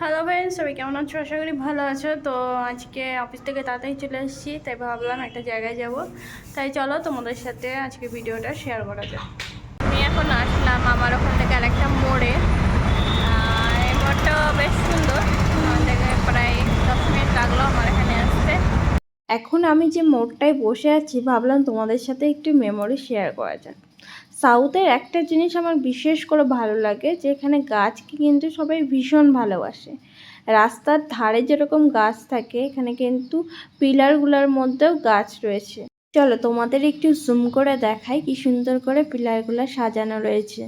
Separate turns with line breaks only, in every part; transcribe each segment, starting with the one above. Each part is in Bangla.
হ্যালো ফ্রেন্ডস সবাই কেমন আছো? আশা করি ভালো আছো। তো আজকে অফিস থেকে তাড়াতাড়ি চলে এসেছি, তাই ভাবলাম একটা জায়গায় যাব। তাই চলো তোমাদের সাথে আজকে ভিডিওটা শেয়ার করা যাক। আমি এখন আসলাম আমার ওখান থেকে আরেকটা মোড়ে। এই মোড়টা বেশ সুন্দর। প্রায় দশ মিনিট লাগল আমার এখানে আসতে। এখন আমি যে মোড়টায় বসে আছি, ভাবলাম তোমাদের সাথে একটু মেমোরি শেয়ার করা যাক। সাউথের একটা জিনিস আমার বিশেষ করে ভালো লাগে যে এখানে গাছকে কিন্তু সবাই ভীষণ ভালোবাসে। রাস্তার ধারে যেরকম গাছ থাকে, এখানে কিন্তু পিলারগুলোর মধ্যেও গাছ রয়েছে। চলো তোমাদের একটু জুম করে দেখাই কি সুন্দর করে পিলারগুলো সাজানো রয়েছে।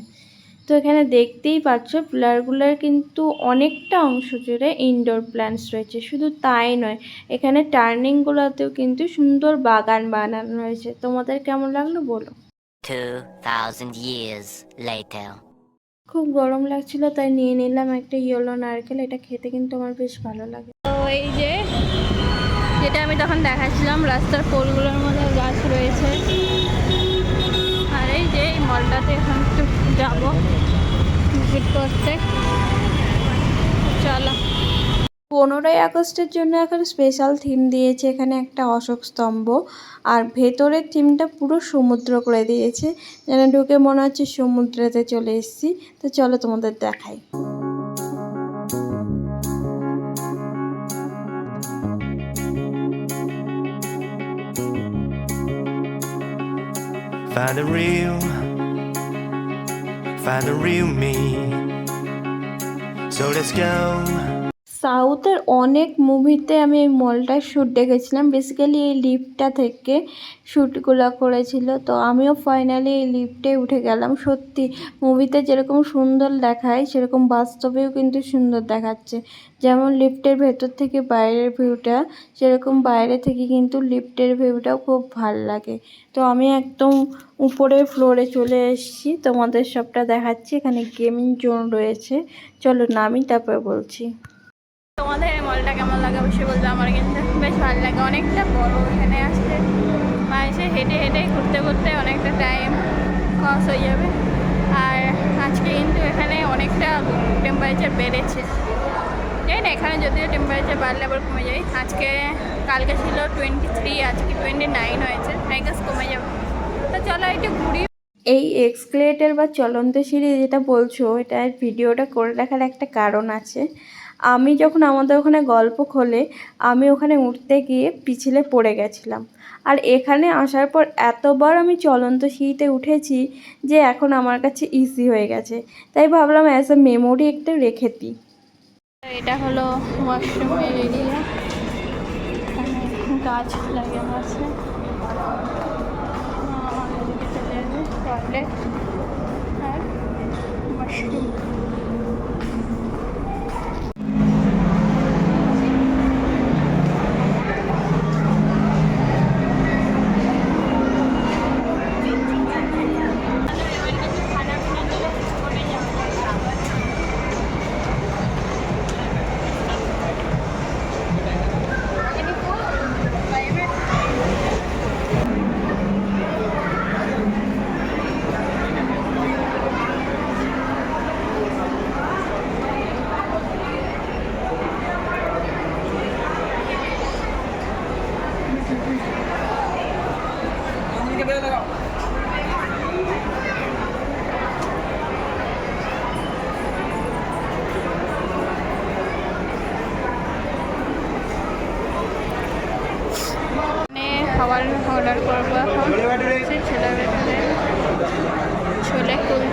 তো এখানে দেখতেই পাচ্ছ, পিলারগুলোর কিন্তু অনেকটা অংশ জুড়ে ইনডোর প্ল্যান্টস রয়েছে। শুধু তাই নয়, এখানে টার্নিংগুলোতেও কিন্তু সুন্দর বাগান বানানো রয়েছে। তোমাদের কেমন লাগল বলো।
2,000 years later.
খুব গরম লাগছিল তাই নিয়ে নিলাম একটা ইয়েলো নারকেল। এটা খেতে কিন্তু আমার বেশ ভালো লাগে। তো এই যে যেটা আমি তখন দেখাচ্ছিলাম রাস্তার পোলগুলোর মধ্যে গাছ রয়েছে। আর এই যে এই মলটাতে এখন একটু যাব। ভিজিট করতে। চলো। পনেরোই আগস্টের জন্য এখন স্পেশাল থিম দিয়েছে এখানে একটা অশোক স্তম্ভ আর ভেতরের থিমটা পুরো সমুদ্র করে দিয়েছে যেন ঢুকে মনে হচ্ছে সমুদ্রেতে চলে এসেছি তো চলো তোমাদের দেখাই
Find the real, find the real me. So let's go.
সাউথের অনেক মুভিতে আমি এই মলটার শ্যুট দেখেছিলাম। বেসিক্যালি এই লিফটটা থেকে শ্যুটগুলো করেছিল। তো আমিও ফাইনালি এই লিফটে উঠে গেলাম। সত্যি, মুভিতে যেরকম সুন্দর দেখায়, সেরকম বাস্তবেও কিন্তু সুন্দর দেখাচ্ছে। যেমন লিফটের ভেতর থেকে বাইরের ভিউটা সেরকম বাইরে থেকে কিন্তু লিফটের ভিউটাও খুব ভালো লাগে। তো আমি একদম উপরের ফ্লোরে চলে এসেছি। তোমাদের সবটা দেখাচ্ছি। এখানে গেমিং জোন রয়েছে। চলো নামি, তারপর বলছি। তোমাদের মলটা কেমন লাগে অবশ্যই বলবে আমার কিন্তু বেশ ভালো লাগে। অনেকটা বড় এখানে আসতে। বা হেঁটে হেঁটে ঘুরতে ঘুরতে অনেকটা টাইম খরচ হয়ে যাবে। আর আজকে কিন্তু এখানে অনেকটা টেম্পারেচার বেড়েছে। জানি না, এখানে যদিও টেম্পারেচার বাড়লে আবার কমে যায়। আজকে, কালকে ছিল টোয়েন্টি থ্রি আজকে টোয়েন্টি নাইন হয়েছে। আই গেস কমে যাবে। তো চলো একটু ঘুরি। এই এক্সক্লেটার বা চলন্ত সিঁড়ি যেটা বলছো এটা ভিডিওটা করে রাখার একটা কারণ আছে। আমি যখন আমাদের ওখানে গল্প খোলে, আমি ওখানে উঠতে গিয়ে পিছলে পড়ে গেছিলাম। আর এখানে আসার পর এতবার আমি চলন্ত সিঁড়িতে উঠেছি যে এখন আমার কাছে ইজি হয়ে গেছে। তাই ভাবলাম অ্যাজ এ মেমোরি একটা রেখে দিই। এটা হলো ওয়াশরুমের এরিয়া গাছ লাগানো আছে।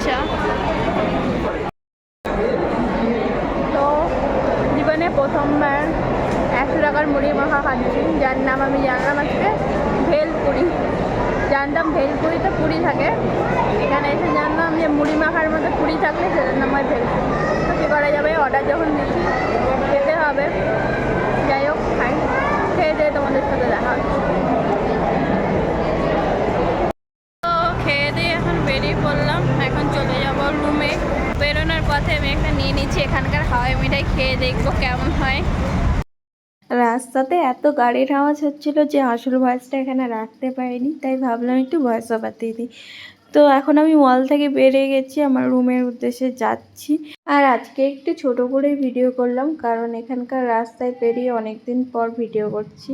কুলচা তো জীবনে প্রথমবার একশো টাকার মুড়ি মাখা খাচ্ছি, যার নাম আমি জানলাম আজকে, ভেলপুরি। জানতাম ভেলপুরিতে পুরি থাকে। এখানে এসে জানলাম যে মুড়ি মাখার মধ্যে পুরি থাকলে সেটার নাম হয় ভেলপুরি। তো কী করা যাবে? অর্ডার যখন দিচ্ছি, খেতে হবে। যাই হোক খাই খেয়ে দিয়ে তোমাদের সাথে দেখা একটা নিয়ে নিচ্ছি এখানকার হাওয়াই মিঠাই, খেয়ে দেখব কেমন হয়। রাস্তাতে এত গাড়ির আওয়াজ হচ্ছিল যে আসল ভয়েসটা এখানে রাখতে পারিনি, তাই ভাবলাম একটু ভয়েস ওভার দিই। তো এখন আমি মল থেকে বেরিয়ে গেছি, আমার রুমের উদ্দেশ্যে যাচ্ছি। আর আজকে একটু ছোট করে ভিডিও করলাম, কারণ এখানকার রাস্তায় পেরিয়ে অনেক দিন পর ভিডিও করছি।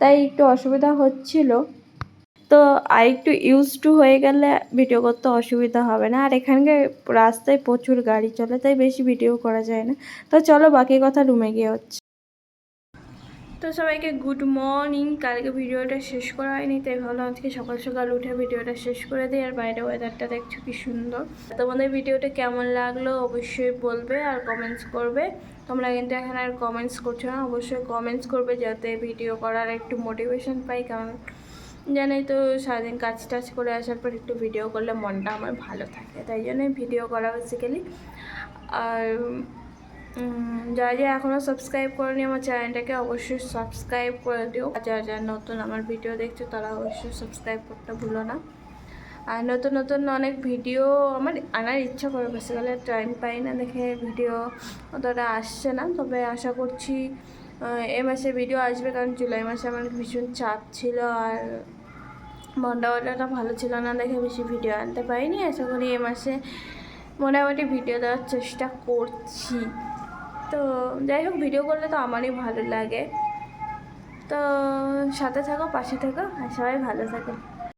তাই একটু অসুবিধা হচ্ছিল। তো আর একটু ইউজ টু হয়ে গেলে ভিডিও করতে অসুবিধা হবে না। আর এখানকার রাস্তায় প্রচুর গাড়ি চলে, তাই বেশি ভিডিও করা যায় না। তো চলো বাকি কথা রুমে গিয়ে হচ্ছে। তো সবাইকে গুড মর্নিং কালকে ভিডিওটা শেষ করা হয়নি, তাই ভালো আজকে সকাল সকাল উঠে ভিডিওটা শেষ করে দিই। আর বাইরে ওয়েদারটা দেখছ কি সুন্দর। তোমাদের ভিডিওটা কেমন লাগল অবশ্যই বলবে আর কমেন্টস করবে। তোমরা কিন্তু এখন আর কমেন্টস করছ না, অবশ্যই কমেন্টস করবে যাতে ভিডিও করার একটু মোটিভেশন পাই। কারণ জানাই তো, সারাদিন কাজ টাজ করে আসার পর একটু ভিডিও করলে মনটা আমার ভালো থাকে, তাই জন্যই ভিডিও করা বেসিক্যালি আর যারা যারা এখনও সাবস্ক্রাইব করেনি আমার চ্যানেলটাকে অবশ্যই সাবস্ক্রাইব করে দিও। যারা যারা নতুন আমার ভিডিও দেখছ, তারা অবশ্যই সাবস্ক্রাইব করতে ভুলো না। আর নতুন নতুন অনেক ভিডিও আমার আনার ইচ্ছা করে বেসিক্যালি টাইম পাই না দেখে ভিডিও অতটা আসছে না। তবে আশা করছি এ মাসে ভিডিও আসবে, কারণ জুলাই মাসে আমার ভীষণ চাপ ছিল। আর মনটা অতটা ভালো ছিল না দেখে বেশি ভিডিও আনতে পারিনি। আশা করি এ মাসে মোটামুটি ভিডিও দেওয়ার চেষ্টা করছি। তো যাই হোক, ভিডিও করলে তো আমারই ভালো লাগে। তো সাথে থাকো, পাশে থাকো, আর সবাই ভালো থাকো।